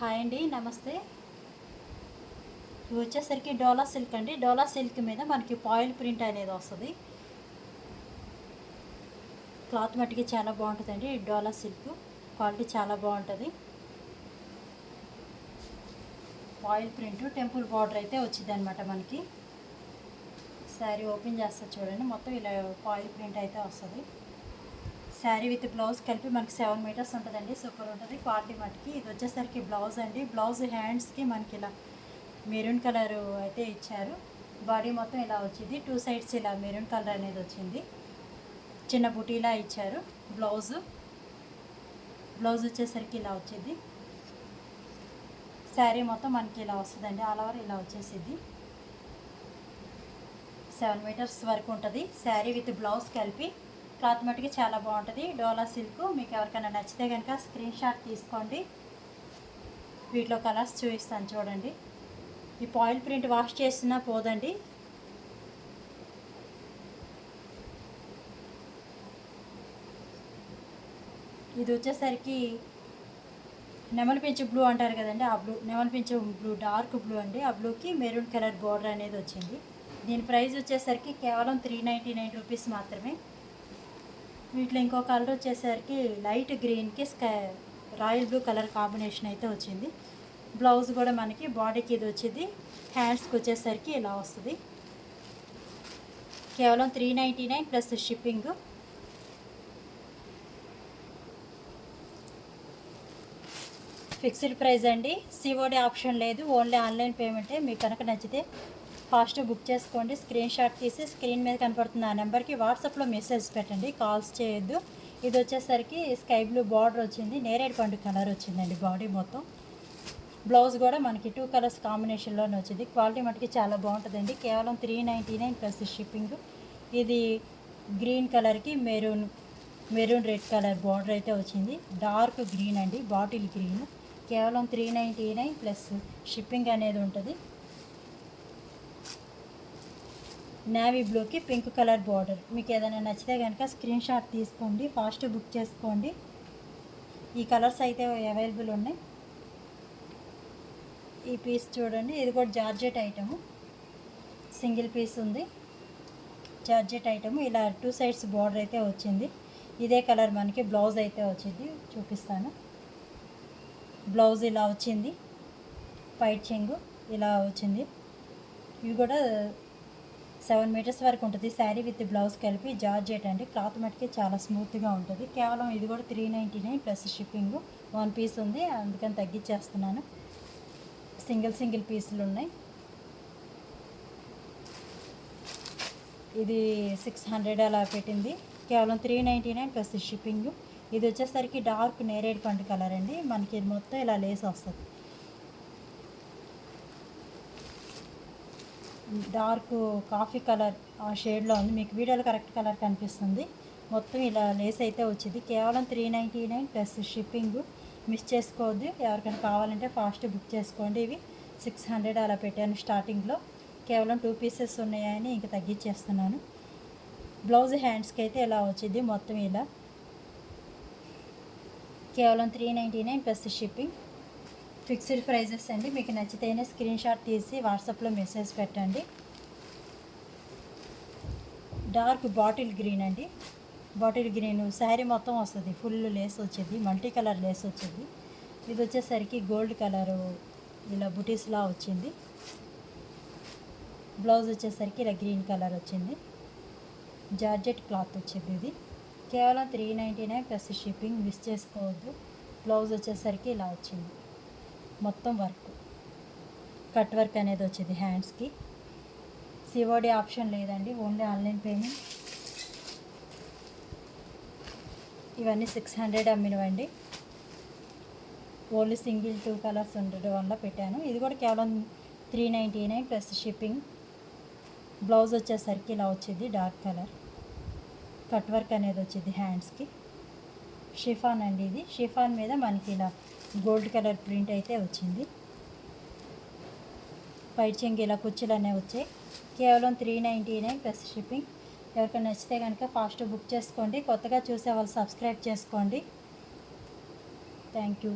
Hi అండి నమస్తే. ఇవి వచ్చేసరికి డోలా సిల్క్ అండి. డోలా సిల్క్ మీద మనకి పాయిల్ ప్రింట్ అనేది వస్తుంది. క్లాత్ మట్టికి చాలా బాగుంటుందండి అండి డోలా సిల్క్. క్వాలిటీ చాలా బాగుంటుంది. పాయిల్ ప్రింట్ టెంపుల్ బార్డర్ అయితే వచ్చింది అనమాట మనకి. శారీ ఓపెన్ చేస్తా చూడండి మొత్తం ఇలా పాయిల్ ప్రింట్ అయితే వస్తుంది. శారీ విత్ బ్లౌజ్ కలిపి మనకి సెవెన్ మీటర్స్ ఉంటుందండి. సూపర్ ఉంటుంది. క్వాలిటీ మటుకి ఇది వచ్చేసరికి బ్లౌజ్ అండి. బ్లౌజ్ హ్యాండ్స్కి మనకి ఇలా మెరూన్ కలర్ అయితే ఇచ్చారు. బాడీ మొత్తం ఇలా వచ్చింది. టూ సైడ్స్ ఇలా మెరూన్ కలర్ అనేది వచ్చింది. చిన్న బుటీలా ఇచ్చారు. బ్లౌజ్ బ్లౌజ్ వచ్చేసరికి ఇలా వచ్చింది. శారీ మొత్తం మనకి ఇలా వస్తుందండి. ఆల్ ఓవర్ ఇలా వచ్చేసింది. సెవెన్ మీటర్స్ వరకు ఉంటుంది. శారీ విత్ బ్లౌజ్ కలిపి క్లాత్ మట్టుకి చాలా బాగుంటుంది. డోలా సిల్క్ మీకు ఎవరికైనా నచ్చితే కనుక స్క్రీన్ షాట్ తీసుకోండి. వీటిలో కలర్స్ చూపిస్తాను చూడండి. ఈ పాయిల్ ప్రింట్ వాష్ చేసినా పోదండి. ఇది వచ్చేసరికి నెమలి పెంచు బ్లూ అంటారు కదండి ఆ బ్లూ నెమలి పెంచు బ్లూ డార్క్ బ్లూ అండి. ఆ బ్లూకి మెరూన్ కలర్ బోర్డర్ అనేది వచ్చింది. దీని ప్రైస్ వచ్చేసరికి కేవలం త్రీ నైంటీ నైన్ రూపీస్ మాత్రమే. వీటిలో ఇంకో కలర్ వచ్చేసరికి లైట్ గ్రీన్కి sky royal blue colour combination అయితే వచ్చింది. బ్లౌజ్ కూడా మనకి బాడీకి ఇది వచ్చింది. హ్యాండ్స్కి వచ్చేసరికి ఇలా వస్తుంది. కేవలం three ninety nine plus shipping fixed price అండి. సిఓడి ఆప్షన్ లేదు. ఓన్లీ ఆన్లైన్ పేమెంటే మీకు కనుక నచ్చితే ఫాస్ట్ బుక్ చేసుకోండి. స్క్రీన్ షాట్ తీసి స్క్రీన్ మీద కనపడుతున్న ఆ నెంబర్కి వాట్సాప్లో మెసేజ్ పెట్టండి. కాల్స్ చేయొద్దు. ఇది వచ్చేసరికి స్కై బ్లూ బార్డర్ వచ్చింది. నేరేడు పండు కలర్ వచ్చిందండి బాడీ మొత్తం. బ్లౌజ్ కూడా మనకి టూ కలర్స్ కాంబినేషన్లోనే వచ్చింది. క్వాలిటీ మటుకి చాలా బాగుంటుందండి. కేవలం three ninety nine plus shipping. ఇది గ్రీన్ కలర్కి maroon maroon red colour border అయితే వచ్చింది. డార్క్ గ్రీన్ అండి బాటిల్ గ్రీన్. కేవలం three ninety nine plus shipping అనేది ఉంటుంది. నేవీ బ్లూకి పింక్ కలర్ బార్డర్ మీకు ఏదైనా నచ్చితే కనుక స్క్రీన్ షాట్ తీసుకోండి ఫాస్ట్ బుక్ చేసుకోండి. ఈ కలర్స్ అయితే అవైలబుల్ ఉన్నాయి. ఈ పీస్ చూడండి ఇది కూడా జార్జెట్ ఐటము సింగిల్ పీస్ ఉంది. జార్జెట్ ఐటము ఇలా టూ సైడ్స్ బార్డర్ అయితే వచ్చింది. ఇదే కలర్ మనకి బ్లౌజ్ అయితే వచ్చింది. చూపిస్తాను. బ్లౌజ్ ఇలా వచ్చింది. పైట్ చెంగు ఇలా వచ్చింది. ఇవి కూడా సెవెన్ మీటర్స్ వరకు ఉంటుంది. శారీ విత్ బ్లౌజ్ కలిపి జార్జెట్ అండి క్లాత్ మట్టుకి చాలా స్మూత్గా ఉంటుంది. కేవలం ఇది కూడా three ninety nine plus shipping one piece ఉంది. అందుకని తగ్గించేస్తున్నాను. సింగిల్ సింగిల్ పీసులు ఉన్నాయి. ఇది సిక్స్ హండ్రెడ్ అలా పెట్టింది. కేవలం three ninety nine plus shipping. ఇది వచ్చేసరికి డార్క్ నేరేడ్ పండు కలర్ అండి. మనకి ఇది మొత్తం ఇలా లేస్ వస్తుంది. డార్క్ కాఫీ కలర్ ఆ షేడ్లో ఉంది. మీకు వీడియోలో కరెక్ట్ కలర్ కనిపిస్తుంది. మొత్తం ఇలా లేస్ అయితే వచ్చింది. కేవలం three ninety nine plus shipping miss చేసుకోవద్దు. ఎవరికైనా కావాలంటే ఫాస్ట్ బుక్ చేసుకోండి. ఇవి సిక్స్ హండ్రెడ్ అలా పెట్టాను స్టార్టింగ్లో. కేవలం టూ పీసెస్ ఉన్నాయని ఇంక తగ్గించేస్తున్నాను. బ్లౌజ్ హ్యాండ్స్కి అయితే ఇలా వచ్చింది మొత్తం ఇలా. కేవలం three ninety nine plus shipping. Fixed prices అండి. మీకు నచ్చితేనే స్క్రీన్ షాట్ తీసి వాట్సాప్లో మెసేజ్ పెట్టండి. డార్క్ బాటిల్ గ్రీన్ అండి. బాటిల్ గ్రీన్ శారీ మొత్తం వస్తుంది. ఫుల్ లేస్ వచ్చేది. మల్టీ కలర్ లేస్ వచ్చేది. ఇది వచ్చేసరికి గోల్డ్ కలరు ఇలా బుటీస్లా వచ్చింది. బ్లౌజ్ వచ్చేసరికి ఇలా గ్రీన్ కలర్ వచ్చింది. జార్జెట్ క్లాత్ వచ్చింది ఇది. కేవలం three ninety nine plus shipping miss చేసుకోవద్దు. బ్లౌజ్ వచ్చేసరికి ఇలా వచ్చింది. మొత్తం వర్క్. కట్ వర్క్ అనేది వచ్చింది హ్యాండ్స్కి. సిఓడి ఆప్షన్ లేదండి ఓన్లీ ఆన్లైన్ పేమెంట్. ఇవన్నీ సిక్స్ హండ్రెడ్ అమ్మినవండి ఓన్లీ సింగిల్ టూ కలర్స్ ఉండడం వల్ల పెట్టాను. ఇది కూడా కేవలం three ninety nine plus shipping. Blouse వచ్చేసరికి ఇలా వచ్చింది డార్క్ కలర్. కట్ వర్క్ అనేది వచ్చింది హ్యాండ్స్కి. షిఫాన్ అండి ఇది. షిఫాన్ మీద మనకి ఇలా గోల్డ్ కలర్ ప్రింట్ అయితే వచ్చింది. పైట్ చెంగి ఇలా కుర్చీలు అనేవి వచ్చాయి. కేవలం three ninety nine plus shipping. ఎవరికైనా నచ్చితే కనుక ఫాస్ట్ బుక్ చేసుకోండి. కొత్తగా చూసే వాళ్ళు సబ్స్క్రైబ్ చేసుకోండి. Thank you.